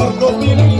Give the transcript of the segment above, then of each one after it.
cuando mi niña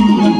Amém.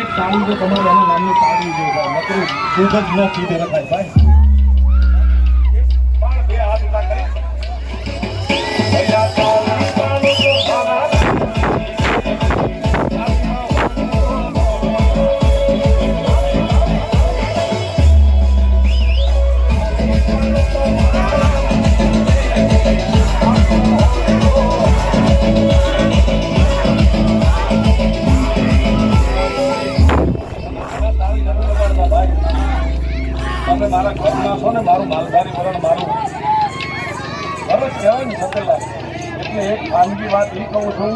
એક તાળી તો તમારે એના નામનું પાડવી જોઈએ નકરું જ ન પીધે રખાય ભાઈ. ને મારું માલધારી વલણ મારું. બરોબર કહેવાય ને સતેલા એટલે એક ખાનગી વાત એ કહું છું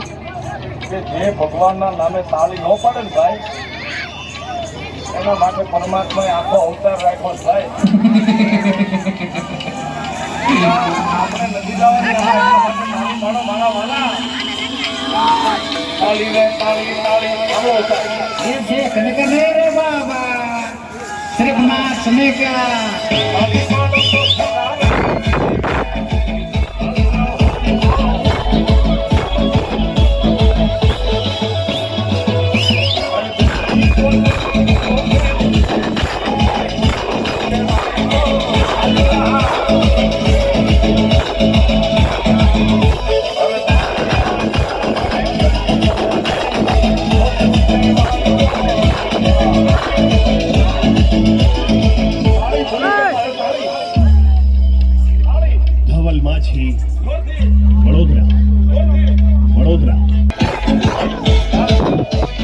કે જે ભગવાનના નામે તાળી ન પડે ને ભાઈ, એના માટે પરમાત્માએ આખો અવતાર રાખ્યો ભાઈ. આપણે નથી જવાની જે જે રે બાબા. ಸರಿ ಬಣ್ಣ ಸಮಯಕ್ಕೆ માછી વડોદરા. વડોદરા. Thank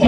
છે